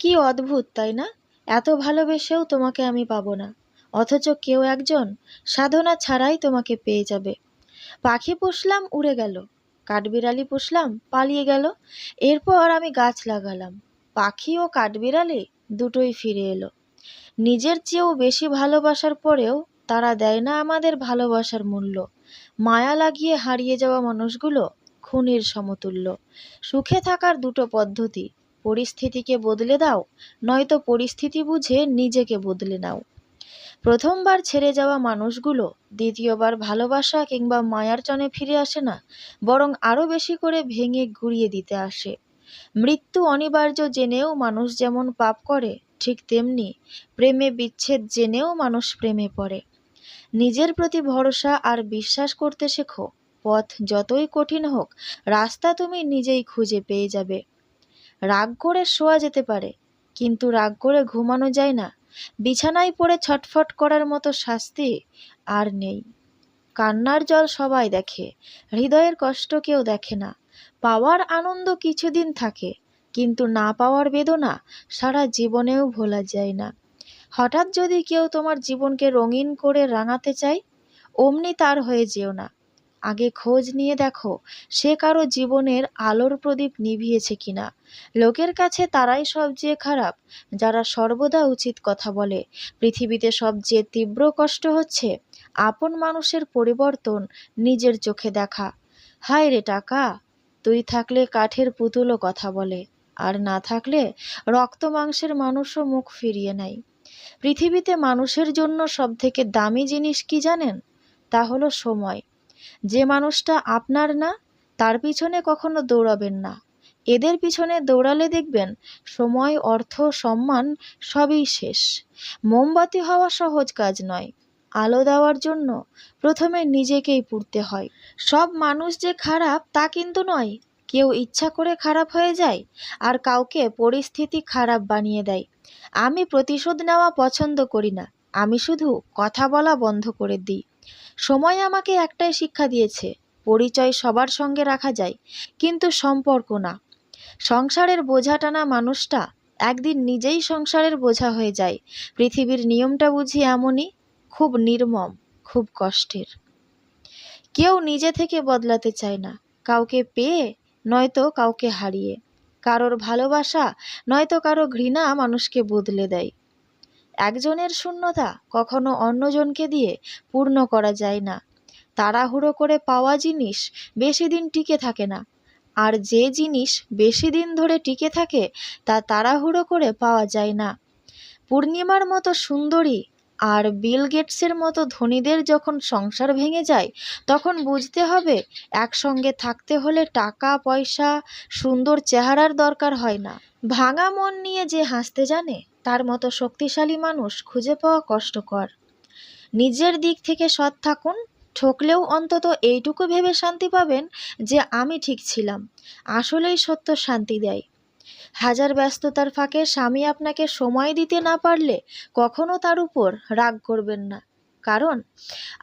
কি অদ্ভুত, তাই না? এত ভালোবেসেও তোমাকে আমি পাবো না। অথচ কেউ একজন সাধনা ছাড়াই তোমাকে পেয়ে যাবে। পাখি পুষলাম, উড়ে গেল। কাঠবিড়ালি পুষলাম, পালিয়ে গেল। এরপর আমি গাছ লাগালাম। পাখি ও কাঠবিড়ালি দুটোই ফিরে এলো। নিজের চেয়েও বেশি ভালোবাসার পরেও তারা দেয় না আমাদের ভালোবাসার মূল্য। মায়া লাগিয়ে হারিয়ে যাওয়া মানুষগুলো খুনির সমতুল্য। সুখে থাকার দুটো পদ্ধতি। পরিস্থিতিকে বদলে দাও, নয়তো পরিস্থিতি বুঝে নিজেকে বদলে নাও। প্রথমবার ছেড়ে যাওয়া মানুষগুলো দ্বিতীয়বার ভালোবাসা কিংবা মায়ার চনে ফিরে আসে না, বরং আরও বেশি করে ভেঙে গুড়িয়ে দিতে আসে। মৃত্যু অনিবার্য জেনেও মানুষ যেমন পাপ করে, ঠিক তেমনি প্রেমে বিচ্ছেদ জেনেও মানুষ প্রেমে পড়ে। নিজের প্রতি ভরসা আর বিশ্বাস করতে শেখো, পথ যতই কঠিন হোক, রাস্তা তুমি নিজেই খুঁজে পেয়ে যাবে। রাগ করে শোয়া যেতে পারে, কিন্তু রাগ করে ঘুমানো যায় না। বিছানায় পড়ে ছটফট করার মতো শাস্তি আর নেই। কান্নার জল সবাই দেখে, হৃদয়ের কষ্ট কেউ দেখে না। পাওয়ার আনন্দ কিছুদিন থাকে, কিন্তু না পাওয়ার বেদনা সারা জীবনেও ভোলা যায় না। হঠাৎ যদি কেউ তোমার জীবনকে রঙিন করে রাঙাতে চায়, অমনি তার হয়ে যেও না। আগে খোঁজ নিয়ে দেখো, সে কারও জীবনের আলোর প্রদীপ নিভিয়েছে কিনা। লোকের কাছে তারাই সবচেয়ে খারাপ, যারা সর্বদা উচিত কথা বলে। পৃথিবীতে সবচেয়ে তীব্র কষ্ট হচ্ছে আপন মানুষের পরিবর্তন, নিজের চোখে দেখা। হায় রে টাকা, তুই থাকলে কাঠের পুতুলও কথা বলে, আর না থাকলে রক্ত মাংসের মানুষও মুখ ফিরিয়ে নেয়। পৃথিবীতে মানুষের জন্য সবথেকে দামি জিনিস কি জানেন? তা হলো সময়। যে মানুষটা আপনার না, তার পিছনে কখনো দৌড়াবেন না। এদের পিছনে দৌড়ালে দেখবেন সময়, অর্থ, সম্মান সবই শেষ। মোমবাতি হওয়া সহজ কাজ নয়। আলো দেওয়ার জন্য প্রথমে নিজেকেই পুড়তে হয়। সব মানুষ যে খারাপ, তা কিন্তু নয়। কেউ ইচ্ছা করে খারাপ হয়ে যায় আর কাউকে পরিস্থিতি খারাপ বানিয়ে দেয়। আমি প্রতিশোধ নেওয়া পছন্দ করি না। আমি শুধু কথা বলা বন্ধ করে দিই। সময় আমাকে একটাই শিক্ষা দিয়েছে, পরিচয় সবার সঙ্গে রাখা যায়, কিন্তু সম্পর্ক না। সংসারের বোঝা টানা মানুষটা একদিন নিজেই সংসারের বোঝা হয়ে যায়, পৃথিবীর নিয়মটা বুঝি এমনই, খুব নির্মম, খুব কষ্টের। কেউ নিজে থেকে বদলাতে চায় না, কাউকে পেয়ে, নয়তো কাউকে হারিয়ে। কারোর ভালোবাসা, নয়তো কারও ঘৃণা মানুষকে বদলে দেয়। একজনের শূন্যতা কখনো অন্যজনকে দিয়ে পূর্ণ করা যায় না। তাড়াহুড়ো করে পাওয়া জিনিস বেশি দিন টিকে থাকে না। আর যে জিনিস বেশি দিন ধরে টিকে থাকে, তা তাড়াহুড়ো করে পাওয়া যায় না। পূর্ণিমার মতো সুন্দরী আর বিল গেটসের মতো ধনীদের যখন সংসার ভেঙে যায়, তখন বুঝতে হবে একসঙ্গে থাকতে হলে টাকা, পয়সা, সুন্দর চেহারার দরকার হয় না। ভাঙা মন নিয়ে যে হাসতে জানে তার মতো শক্তিশালী মানুষ খুঁজে পাওয়া কষ্টকর। নিজের দিক থেকে সৎ থাকুন, ঠকলেও অন্তত এইটুকু ভেবে শান্তি পাবেন যে আমি ঠিক ছিলাম। আসলেই সত্য শান্তি দেয়। হাজার ব্যস্ততার ফাঁকে স্বামী আপনাকে সময় দিতে না পারলে কখনো তার উপর রাগ করবেন না। কারণ,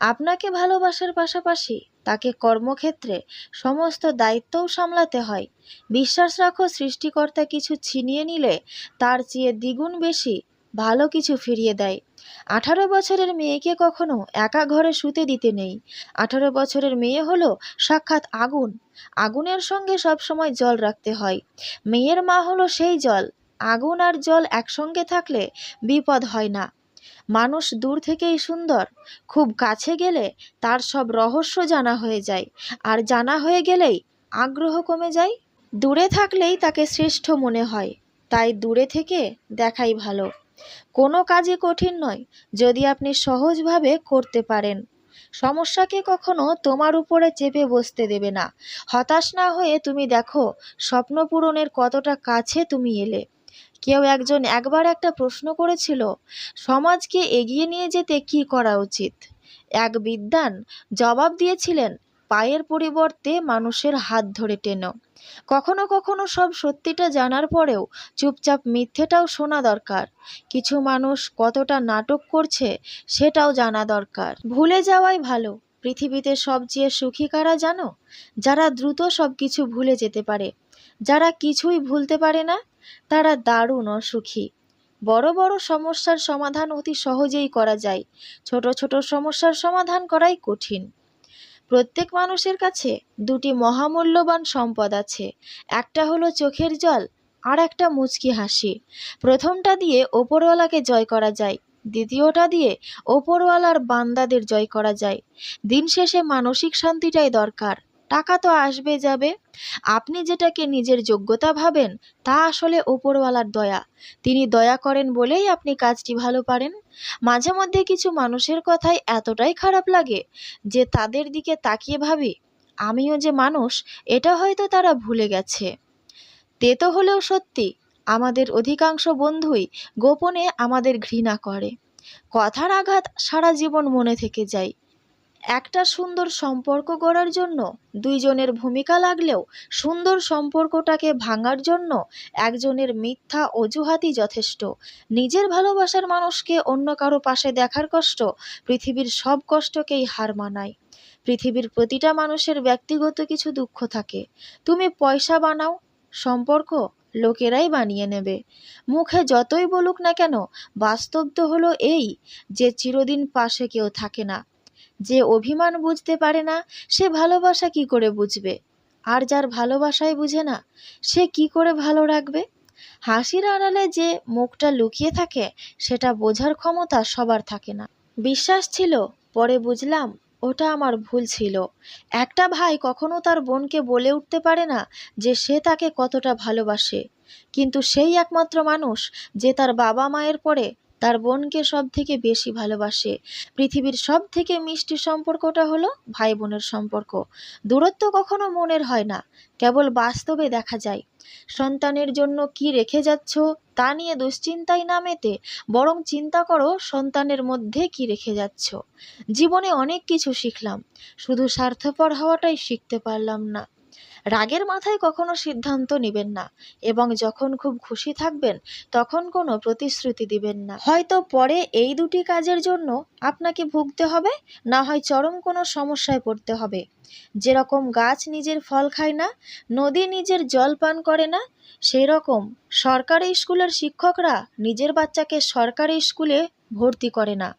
আপনাকে ভালোবাসার পাশাপাশি তাকে কর্মক্ষেত্রে সমস্ত দায়িত্বও সামলাতে হয়। বিশ্বাস রাখো, সৃষ্টিকর্তা কিছু ছিনিয়ে নিলে তার চেয়ে দ্বিগুণ বেশি ভালো কিছু ফিরিয়ে দেয়। আঠারো বছরের মেয়েকে কখনো একা ঘরে শুতে দিতে নেই। আঠারো বছরের মেয়ে হলো সাক্ষাৎ আগুন। আগুনের সঙ্গে সবসময় জল রাখতে হয়। মেয়ের মা হলো সেই জল। আগুন আর জল একসঙ্গে থাকলে বিপদ হয় না। মানুষ দূর থেকেই সুন্দর। খুব কাছে গেলে তার সব রহস্য জানা হয়ে যায়। আর জানা হয়ে গেলেই আগ্রহ কমে যায়। দূরে থাকলেই তাকে শ্রেষ্ঠ মনে হয়, তাই দূরে থেকে দেখাই ভালো। কোনো কাজই কঠিন নয়, যদি আপনি সহজভাবে করতে পারেন। সমস্যাকে কখনো তোমার উপরে চেপে বসতে দেবে না। হতাশ না হয়ে তুমি দেখো, স্বপ্ন পূরণের কতটা কাছে তুমি এলে। কেউ একজন একবার একটা প্রশ্ন করেছিল, সমাজকে এগিয়ে নিয়ে যেতে কি করা উচিত? এক বিদ্বান জবাব দিয়েছিলেন, পায়ের পরিবর্তে মানুষের হাত ধরে টেনো। কখনো কখনো সব সত্যিটা জানার পরেও চুপচাপ মিথ্যেটাও শোনা দরকার। কিছু মানুষ কতটা নাটক করছে সেটাও জানা দরকার। ভুলে যাওয়াই ভালো। পৃথিবীতে সবচেয়ে সুখী কারা জানো? যারা দ্রুত সব কিছু ভুলে যেতে পারে। যারা কিছুই ভুলতে পারে না তারা দারুণ অসুখী। বড় বড় সমস্যার সমাধান অতি সহজেই করা যায়। ছোট ছোট সমস্যার সমাধান করাই কঠিন। প্রত্যেক মানুষের কাছে দুটি মহামূল্যবান সম্পদ আছে। একটা হলো চোখের জল, আর একটা মুচকি হাসি। প্রথমটা দিয়ে ওপরওয়ালাকে জয় করা যায়। দ্বিতীয়টা দিয়ে ওপরওয়ালার বান্দাদের জয় করা যায়। দিন শেষে মানসিক শান্তিটাই দরকার। টাকা তো আসবে যাবে। আপনি যেটাকে নিজের যোগ্যতা ভাবেন, তা আসলে ওপরওয়ালার দয়া। তিনি দয়া করেন বলেই আপনি কাজটি ভালো পারেন। মাঝে মধ্যে কিছু মানুষের কথাই এতটাই খারাপ লাগে যে তাদের দিকে তাকিয়ে ভাবি, আমিও যে মানুষ, এটা হয়তো তারা ভুলে গেছে। তে তো হলেও সত্যি, আমাদের অধিকাংশ বন্ধুই গোপনে আমাদের ঘৃণা করে। কথার আঘাত সারা জীবন মনে থেকে যায়। একটা সুন্দর সম্পর্ক গড়ার জন্য, দুইজনের ভূমিকা লাগলেও সুন্দর সম্পর্কটাকে ভাঙার জন্য একজনের মিথ্যা অজুহাতই যথেষ্ট। নিজের ভালোবাসার মানুষকে অন্য কারও পাশে দেখার কষ্ট পৃথিবীর সব কষ্টকেই হার মানায়। পৃথিবীর প্রতিটা মানুষের ব্যক্তিগত কিছু দুঃখ থাকে। তুমি পয়সা বানাও, সম্পর্ক লোকেরাই বানিয়ে নেবে। মুখে যতই বলুক না কেন, বাস্তব তো হলো এই যে চিরদিন পাশে কেউ থাকে না। যে অভিমান বুঝতে পারে না, সে ভালোবাসা কি করে বুঝবে? আর যার ভালোবাসাই বুঝে না, সে কি করে ভালো রাখবে? হাসির আড়ালে যে মুখটা লুকিয়ে থাকে, সেটা বোঝার ক্ষমতা সবার থাকে না। বিশ্বাস ছিল, পরে বুঝলাম, ওটা আমার ভুল ছিল। একটা ভাই কখনো তার বোনকে বলে উঠতে পারে না যে সে তাকে কতটা ভালোবাসে। কিন্তু সেই একমাত্র মানুষ যে তার বাবা মায়ের পরে তার বোনকে সব থেকে বেশি ভালোবাসে। পৃথিবীর সব থেকে মিষ্টি সম্পর্কটা হলো ভাই বোনের সম্পর্ক। দূরত্ব কখনো মনের হয় না, কেবল বাস্তবে দেখা যায়। সন্তানের জন্য কি রেখে যাচ্ছ তা নিয়ে দুশ্চিন্তায় না মেতে বরং চিন্তা করো সন্তানের মধ্যে কি রেখে যাচ্ছ। জীবনে অনেক কিছু শিখলাম, শুধু স্বার্থপর হওয়াটাই শিখতে পারলাম না। রাগের মাথায় কখনো সিদ্ধান্ত নেবেন না এবং যখন খুব খুশি থাকবেন, তখন কোনো প্রতিশ্রুতি দিবেন না। হয়তো পরে এই দুটি কাজের জন্য আপনাকে ভুগতে হবে, না হয় চরম কোনো সমস্যায় পড়তে হবে। যেরকম গাছ নিজের ফল খায় না, নদী নিজের জল পান করে না সেই রকম সরকারি স্কুলের শিক্ষকরা নিজের বাচ্চাকে সরকারি স্কুলে ভর্তি করে না।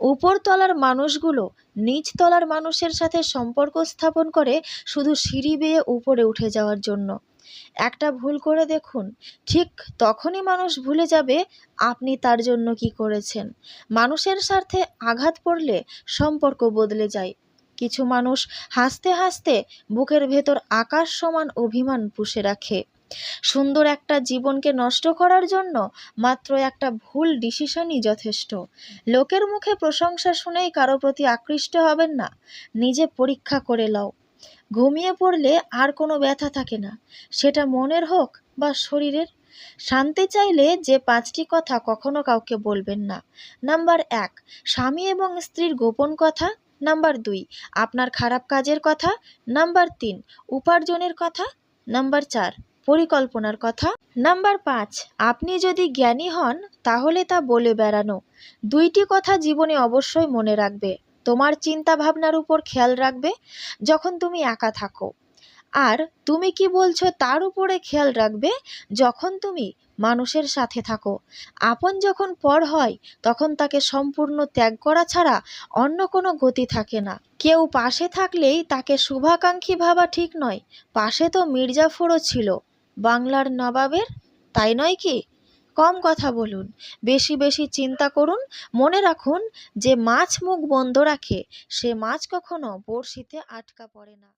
উপরতলার মানুষগুলো নিচতলার মানুষের সাথে সম্পর্ক স্থাপন করে শুধু সিঁড়ি বেয়ে উপরে উঠে যাওয়ার জন্য। একটা ভুল করে দেখুন, ঠিক তখনই মানুষ ভুলে যাবে, আপনি তার জন্য কি করেছেন। মানুষের স্বার্থে আঘাত পড়লে সম্পর্ক বদলে যায়। কিছু মানুষ হাসতে হাসতে বুকের ভেতর আকাশ সমান অভিমান পুষে রাখে। সুন্দর একটা জীবনকে নষ্ট করার জন্য মাত্র একটা ভুল ডিসিশনই যথেষ্ট। লোকের মুখে প্রশংসা শুনেই কারও প্রতি আকৃষ্ট হবেন না। নিজে পরীক্ষা করে লও। ঘুমিয়ে পড়লে আর কোনো ব্যথা থাকে না। সেটা মনের হোক বা শরীরের। শান্তি চাইলে যে পাঁচটি কথা কখনো কাউকে বলবেন না। নাম্বার এক, স্বামী এবং স্ত্রীর গোপন কথা। নাম্বার দুই, আপনার খারাপ কাজের কথা। নাম্বার তিন, উপার্জনের কথা। নাম্বার চার পরিকল্পনার কথা। নাম্বার পাঁচ, আপনি যদি জ্ঞানী হন, তাহলে তা বলে বেড়ানো। দুইটি কথা জীবনে অবশ্যই মনে রাখবে। তোমার চিন্তা ভাবনার উপর খেয়াল রাখবে যখন তুমি একা থাকো। আর তুমি কি বলছো তার উপরে খেয়াল রাখবে যখন তুমি মানুষের সাথে থাকো। আপন যখন পর হয়, তখন তাকে সম্পূর্ণ ত্যাগ করা ছাড়া অন্য কোনো গতি থাকে না। কেউ পাশে থাকলেই তাকে শুভাকাঙ্ক্ষী ভাবা ঠিক নয়। পাশে তো মির্জাফরও ছিল। বাংলার নবাবের? তাই নয় কি? কম কথা বলুন, বেশি বেশি চিন্তা করুন, মনে রাখুন যে মাছ মুখ বন্ধ রাখে, সে মাছ কখনো বড়শিতে আটকা পড়ে না।